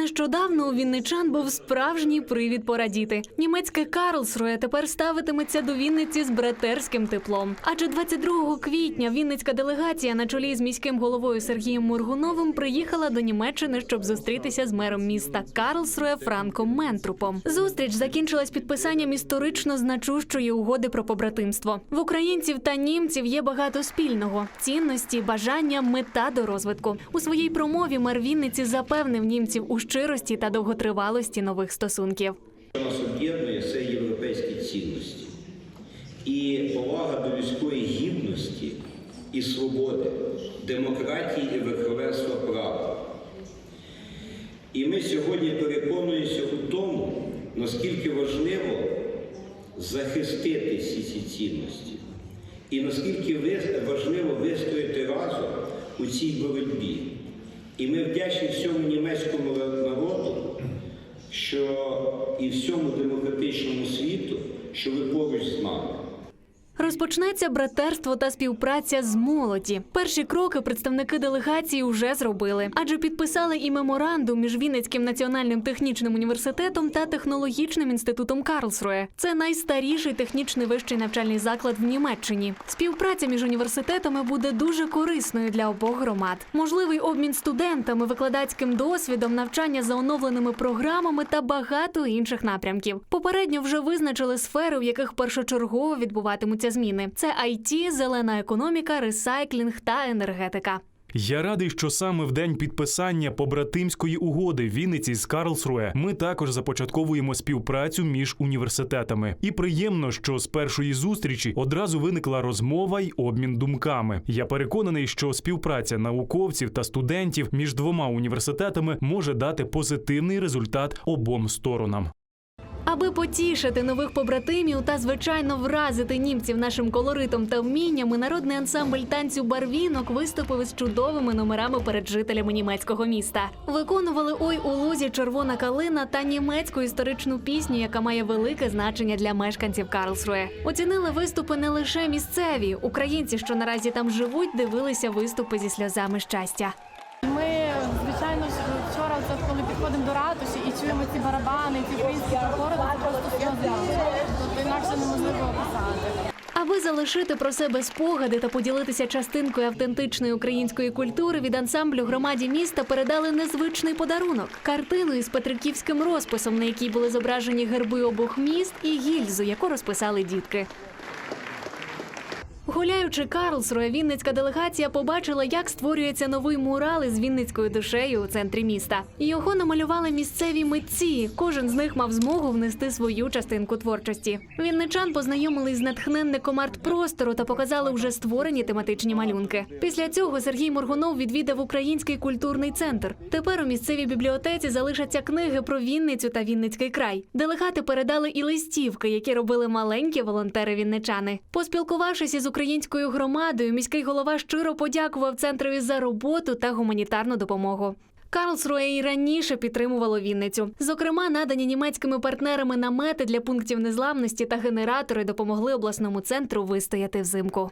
Нещодавно у вінничан був справжній привід порадіти. Німецьке Карлсрує тепер ставитиметься до Вінниці з братерським теплом. Адже 22 квітня Вінницька делегація на чолі з міським головою Сергієм Моргуновим приїхала до Німеччини, щоб зустрітися з мером міста Карлсрує Франком Ментрупом. Зустріч закінчилась підписанням історично значущої угоди про побратимство. В українців та німців є багато спільного: цінності, бажання, мета до розвитку. У своїй промові мер Вінниці запевнив німців у щирості та довготривалості нових стосунків. Що нас об'єднує це європейські цінності і повага до людської гідності і свободи, демократії і верховенства права. І ми сьогодні переконуємося у тому, наскільки важливо захистити всі ці цінності, і наскільки важливо вистояти разом у цій боротьбі. І ми вдячні всьому німецькому народу, що всьому демократичному світу, що ви поруч з нами. Розпочнеться братерство та співпраця з молоді. Перші кроки представники делегації вже зробили, адже підписали і меморандум між Вінницьким національним технічним університетом та технологічним інститутом Карлсрує. Це найстаріший технічний вищий навчальний заклад в Німеччині. Співпраця між університетами буде дуже корисною для обох громад. Можливий обмін студентами, викладацьким досвідом, навчання за оновленими програмами та багато інших напрямків. Попередньо вже визначили сфери, в яких першочергово відбуватимуться зміни: це IT, зелена економіка, ресайклінг та енергетика. Я радий, що саме в день підписання побратимської угоди в Вінниці з Карлсруе ми також започатковуємо співпрацю між університетами. І приємно, що з першої зустрічі одразу виникла розмова й обмін думками. Я переконаний, що співпраця науковців та студентів між двома університетами може дати позитивний результат обом сторонам. Аби потішити нових побратимів та звичайно вразити німців нашим колоритом та вміннями, народний ансамбль танцю барвінок виступив із чудовими номерами перед жителями німецького міста. Виконували ой у лузі червона калина та німецьку історичну пісню, яка має велике значення для мешканців Карлсруе. Оцінили виступи не лише місцеві. Українці, що наразі там живуть, дивилися виступи зі сльозами щастя. Ми, звичайно вчора, коли підходимо до ратуші і чуємо ці барабани, ці прапори, просто. Тобто. Аби залишити про себе спогади та поділитися частинкою автентичної української культури, від ансамблю громаді міста передали незвичний подарунок картину із петриківським розписом, на якій були зображені герби обох міст, і гільзу, яку розписали дітки. Гуляючи Карлсрує, Вінницька делегація побачила, як створюється новий мурал із Вінницькою душею у центрі міста. Його намалювали місцеві митці. Кожен з них мав змогу внести свою частинку творчості. Вінничан познайомили з натхненником арт-простору та показали вже створені тематичні малюнки. Після цього Сергій Моргунов відвідав Український культурний центр. Тепер у місцевій бібліотеці залишаться книги про Вінницю та Вінницький край. Делегати передали і листівки, які робили маленькі волонтери-вінничани. Поспілкувавшись із українською громадою, міський голова щиро подякував центрові за роботу та гуманітарну допомогу. Карлсрує і раніше підтримувало Вінницю. Зокрема, надані німецькими партнерами намети для пунктів незламності та генератори допомогли обласному центру вистояти взимку.